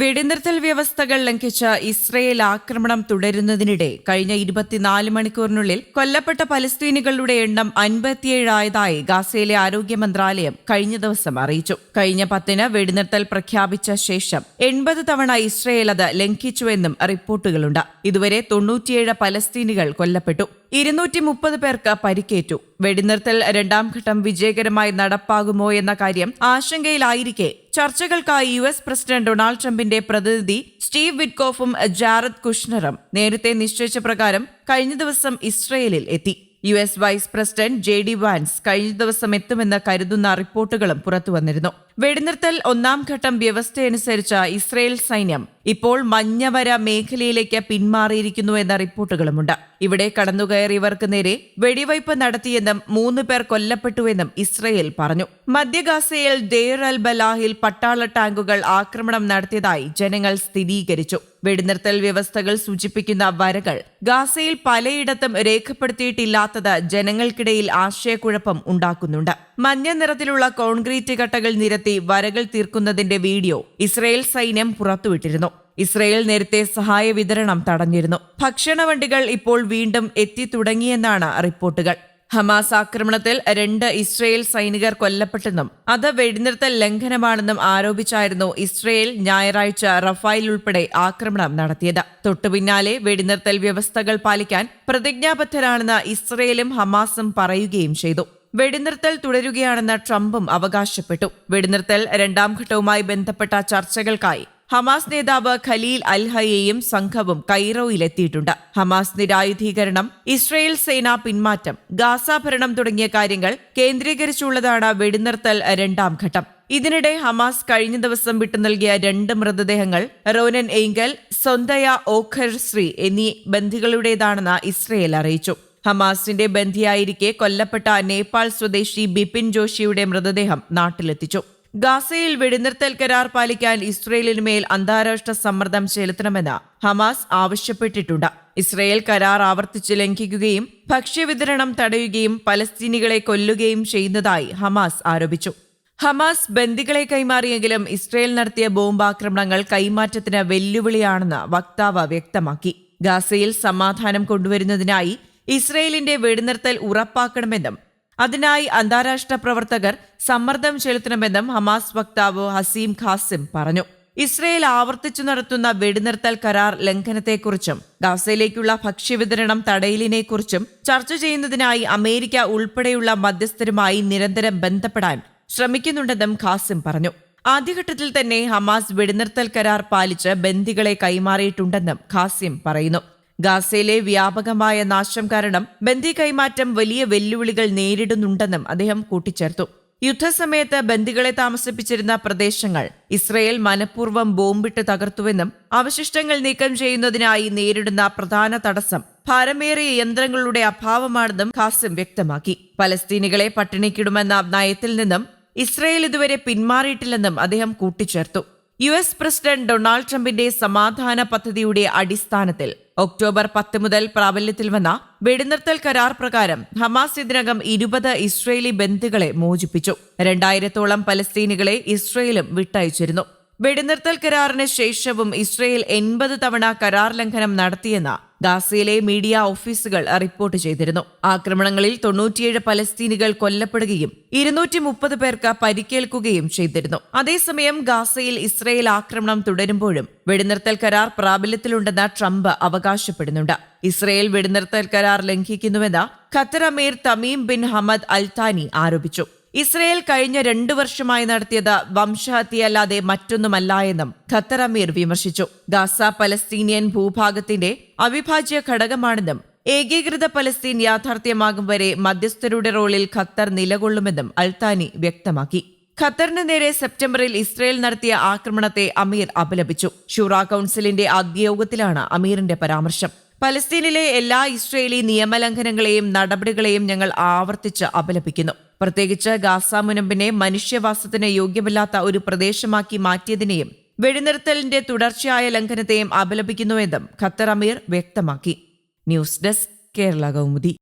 വെടിനിർത്തൽ വ്യവസ്ഥകൾ ലംഘിച്ച ഇസ്രയേൽ ആക്രമണം തുടരുന്നതിനിടെ കഴിഞ്ഞ ഇരുപത്തിനാല് മണിക്കൂറിനുള്ളിൽ കൊല്ലപ്പെട്ട പലസ്തീനികളുടെ എണ്ണം അൻപത്തിയേഴായതായി ഗാസയിലെ ആരോഗ്യ മന്ത്രാലയം കഴിഞ്ഞ ദിവസം അറിയിച്ചു. കഴിഞ്ഞ പത്തിന് വെടിനിർത്തൽ പ്രഖ്യാപിച്ച ശേഷം എൺപത് തവണ ഇസ്രയേൽ അത് ലംഘിച്ചുവെന്നും റിപ്പോർട്ടുകളുണ്ട്. ഇതുവരെ തൊണ്ണൂറ്റിയേഴ് പലസ്തീനികൾ കൊല്ലപ്പെട്ടു. ഇരുന്നൂറ്റി മുപ്പത് പേർക്ക് പരിക്കേറ്റു. വെടിനിർത്തൽ രണ്ടാം ഘട്ടം വിജയകരമായി നടപ്പാകുമോ എന്ന കാര്യം ആശങ്കയിലായിരിക്കെ. ചർച്ചകൾക്കായി യു എസ് പ്രസിഡന്റ് ഡൊണാൾഡ് ട്രംപിന്റെ പ്രതിനിധി സ്റ്റീവ് വിറ്റ്കോഫും ജാറദ് കുഷ്ണറും നേരത്തെ നിശ്ചയിച്ച പ്രകാരം കഴിഞ്ഞ ദിവസം ഇസ്രയേലിൽ എത്തി. U S vice president J D Vance കഴിഞ്ഞ ദിവസം എത്തുമെന്ന് കരുതുന്ന റിപ്പോർട്ടുകളും പുറത്തുവന്നിരുന്നു. വെടിനിർത്തൽ ഒന്നാം ഘട്ടം വ്യവസ്ഥയനുസരിച്ച ഇസ്രയേൽ സൈന്യം ഇപ്പോൾ മഞ്ഞവര മേഖലയിലേക്ക് പിന്മാറിയിരിക്കുന്നു എന്ന റിപ്പോർട്ടുകളുമുണ്ട്. ഇവിടെ കടന്നുകയറിയവർക്ക് നേരെ വെടിവയ്പ് നടത്തിയെന്നും മൂന്ന് പേർ കൊല്ലപ്പെട്ടുവെന്നും ഇസ്രയേൽ പറഞ്ഞു. മധ്യഗാസയിൽ ദേർ അൽ ബലാഹിൽ പട്ടാള ടാങ്കുകൾ ആക്രമണം നടത്തിയതായി ജനങ്ങൾ സ്ഥിരീകരിച്ചു. വെടിനിർത്തൽ വ്യവസ്ഥകൾ സൂചിപ്പിക്കുന്ന വരകൾ ഗാസയിൽ പലയിടത്തും രേഖപ്പെടുത്തിയിട്ടില്ലാത്തത് ജനങ്ങൾക്കിടയിൽ ആശയക്കുഴപ്പം ഉണ്ടാക്കുന്നുണ്ട്. മഞ്ഞ നിറത്തിലുള്ള കോൺക്രീറ്റ് കട്ടകൾ നിരത്തി വരകൾ തീർക്കുന്നതിന്റെ വീഡിയോ ഇസ്രയേൽ സൈന്യം പുറത്തുവിട്ടിരുന്നു. ഇസ്രയേൽ നേരത്തെ സഹായ വിതരണം തടഞ്ഞിരുന്നു. ഭക്ഷണ വണ്ടികൾ ഇപ്പോൾ വീണ്ടും എത്തി തുടങ്ങിയെന്നാണ് റിപ്പോർട്ടുകൾ. ഹമാസ് ആക്രമണത്തിൽ രണ്ട് ഇസ്രയേൽ സൈനികർ കൊല്ലപ്പെട്ടെന്നും അത് വെടിനിർത്തൽ ലംഘനമാണെന്നും ആരോപിച്ചായിരുന്നു ഇസ്രയേൽ ഞായറാഴ്ച റഫായിൽ ഉൾപ്പെടെ ആക്രമണം നടത്തിയത്. തൊട്ടുപിന്നാലെ വെടിനിർത്തൽ വ്യവസ്ഥകൾ പാലിക്കാൻ പ്രതിജ്ഞാബദ്ധരാണെന്ന് ഇസ്രയേലും ഹമാസും പറയുകയും ചെയ്തു. വെടിനിർത്തൽ തുടരുകയാണെന്ന് ട്രംപും അവകാശപ്പെട്ടു. വെടിനിർത്തൽ രണ്ടാം ഘട്ടവുമായി ബന്ധപ്പെട്ട ചർച്ചകൾക്കായി ഹമാസ് നേതാവ് ഖലീൽ അൽഹയെയും സംഘവും കൈറോയിലെത്തിയിട്ടുണ്ട് ഹമാസ് നിരായുധീകരണം ഇസ്രയേൽ സേന പിന്മാറ്റം ഗാസ ഭരണം തുടങ്ങിയ കാര്യങ്ങൾ കേന്ദ്രീകരിച്ചുള്ളതാണ് വെടിനിർത്തൽ രണ്ടാം ഘട്ടം. ഇതിനിടെ ഹമാസ് കഴിഞ്ഞ ദിവസം വിട്ടു നൽകിയ രണ്ട് മൃതദേഹങ്ങൾ റോനൻ എയ്ങ്കൽ സൊന്തയ ഓഖർ ശ്രീ എന്നീ ബന്ധികളുടേതാണെന്ന് ഇസ്രയേൽ അറിയിച്ചു. ഹമാസിന്റെ ബന്ധിയായിരിക്കെ കൊല്ലപ്പെട്ട നേപ്പാൾ സ്വദേശി ബിപിൻ ജോഷിയുടെ മൃതദേഹം നാട്ടിലെത്തിച്ചു. ഗാസയിൽ വെടിനിർത്തൽ കരാർ പാലിക്കാൻ ഇസ്രയേലിനുമേൽ അന്താരാഷ്ട്ര സമ്മർദ്ദം ചെലുത്തണമെന്ന് ഹമാസ് ആവശ്യപ്പെട്ടിട്ടുണ്ട്. ഇസ്രയേൽ കരാർ ആവർത്തിച്ച് ലംഘിക്കുകയും ഭക്ഷ്യവിതരണം തടയുകയും പലസ്തീനികളെ കൊല്ലുകയും ചെയ്യുന്നതായി ഹമാസ് ആരോപിച്ചു. ഹമാസ് ബന്ദികളെ കൈമാറിയെങ്കിലും ഇസ്രയേൽ നടത്തിയ ബോംബാക്രമണങ്ങൾ കൈമാറ്റത്തിന് വെല്ലുവിളിയാണെന്ന് വക്താവ് വ്യക്തമാക്കി. ഗാസയിൽ സമാധാനം കൊണ്ടുവരുന്നതിനായി ഇസ്രയേലിന്റെ വെടിനിർത്തൽ ഉറപ്പാക്കണമെന്നും അതിനായി അന്താരാഷ്ട്ര പ്രവർത്തകർ സമ്മർദ്ദം ചെലുത്തണമെന്നും ഹമാസ് വക്താവ് ഹസീം ഖാസിം പറഞ്ഞു. ഇസ്രയേൽ ആവർത്തിച്ചു നടത്തുന്ന വെടിനിർത്തൽ കരാർ ലംഘനത്തെക്കുറിച്ചും ഗാസയിലേക്കുള്ള ഭക്ഷ്യവിതരണം തടയലിനെക്കുറിച്ചും ചർച്ച ചെയ്യുന്നതിനായി അമേരിക്ക ഉൾപ്പെടെയുള്ള മധ്യസ്ഥരുമായി നിരന്തരം ബന്ധപ്പെടാൻ ശ്രമിക്കുന്നുണ്ടെന്നും ഖാസിം പറഞ്ഞു. ആദ്യഘട്ടത്തിൽ തന്നെ ഹമാസ് വെടിനിർത്തൽ കരാർ പാലിച്ച് ബന്ദികളെ കൈമാറിയിട്ടുണ്ടെന്നും ഖാസിം പറയുന്നു. ഗാസയിലെ വ്യാപകമായ നാശം കാരണം ബന്ദി കൈമാറ്റം വലിയ വെല്ലുവിളികൾ നേരിടുന്നുണ്ടെന്നും അദ്ദേഹം കൂട്ടിച്ചേർത്തു. യുദ്ധസമയത്ത് ബന്ദികളെ താമസിപ്പിച്ചിരുന്ന പ്രദേശങ്ങൾ ഇസ്രയേൽ മനഃപൂർവം ബോംബിട്ട് തകർത്തുവെന്നും അവശിഷ്ടങ്ങൾ നീക്കം ചെയ്യുന്നതിനായി നേരിടുന്ന പ്രധാന തടസ്സം ഭാരമേറിയ യന്ത്രങ്ങളുടെ അഭാവമാണെന്നും ഖാസിം വ്യക്തമാക്കി. പലസ്തീനികളെ പട്ടിണിക്കിടുമെന്ന നയത്തിൽ നിന്നും ഇസ്രയേൽ ഇതുവരെ പിന്മാറിയിട്ടില്ലെന്നും അദ്ദേഹം കൂട്ടിച്ചേർത്തു. യു എസ് പ്രസിഡന്റ് ഡൊണാൾഡ് ട്രംപിന്റെ സമാധാന പദ്ധതിയുടെ അടിസ്ഥാനത്തിൽ ഒക്ടോബർ പത്ത് മുതൽ പ്രാബല്യത്തിൽ വന്ന വെടിനിർത്തൽ കരാർ പ്രകാരം ഹമാസ് ഇതിനകം ഇരുപത് ഇസ്രയേലി ബന്ധുക്കളെ മോചിപ്പിച്ചു. രണ്ടായിരത്തോളം പലസ്തീനികളെ ഇസ്രയേലും വിട്ടയച്ചിരുന്നു. വെടിനിർത്തൽ കരാറിന് ശേഷവും ഇസ്രയേൽ എൺപത് തവണ കരാർ ലംഘനം നടത്തിയെന്ന് ഗാസയിലെ മീഡിയ ഓഫീസുകൾ റിപ്പോർട്ട് ചെയ്തിരുന്നു. ആക്രമണങ്ങളിൽ തൊണ്ണൂറ്റിയേഴ് പലസ്തീനികൾ കൊല്ലപ്പെടുകയും ഇരുന്നൂറ്റി മുപ്പത് പേർക്ക് പരിക്കേൽക്കുകയും ചെയ്തിരുന്നു. അതേസമയം ഗാസയിൽ ഇസ്രയേൽ ആക്രമണം തുടരുമ്പോഴും വെടിനിർത്തൽ കരാർ പ്രാബല്യത്തിലുണ്ടെന്ന് ട്രംപ് അവകാശപ്പെടുന്നുണ്ട്. ഇസ്രയേൽ വെടിനിർത്തൽ കരാർ ലംഘിക്കുന്നുവെന്ന് ഖത്തർ അമീർ Tamim bin Hamad Al Thani ആരോപിച്ചു. ഇസ്രയേൽ കഴിഞ്ഞ രണ്ടു വർഷമായി നടത്തിയത് വംശഹത്യയല്ലാതെ മറ്റൊന്നുമല്ല എന്നും ഖത്തർ അമീർ വിമർശിച്ചു. ഗാസ പലസ്തീനിയൻ ഭൂഭാഗത്തിന്റെ അവിഭാജ്യ ഘടകമാണെന്നും ഏകീകൃത പലസ്തീൻ യാഥാർത്ഥ്യമാകും വരെ മധ്യസ്ഥരുടെ റോളിൽ ഖത്തർ നിലകൊള്ളുമെന്നും അൽത്താനി വ്യക്തമാക്കി. ഖത്തറിന് നേരെ സെപ്റ്റംബറിൽ ഇസ്രയേൽ നടത്തിയ ആക്രമണത്തെ അമീർ അപലപിച്ചു. ഷൂറ കൌൺസിലിന്റെ ആദ്യ യോഗത്തിലാണ് അമീറിന്റെ പരാമർശം. പലസ്തീനിലെ എല്ലാ ഇസ്രയേലി നിയമലംഘനങ്ങളെയും നടപടികളെയും ഞങ്ങൾ ആവർത്തിച്ച് അപലപിക്കുന്നു. പ്രത്യേകിച്ച് ഗാസ മുനമ്പിനെ മനുഷ്യവാസത്തിന് യോഗ്യമല്ലാത്ത ഒരു പ്രദേശമാക്കി മാറ്റിയതിനെയും വെടിനിർത്തലിന്റെ തുടർച്ചയായ ലംഘനത്തെയും അപലപിക്കുന്നുവെന്നും ഖത്തർ അമീർ വ്യക്തമാക്കി. News desk Kerala Kaumudi.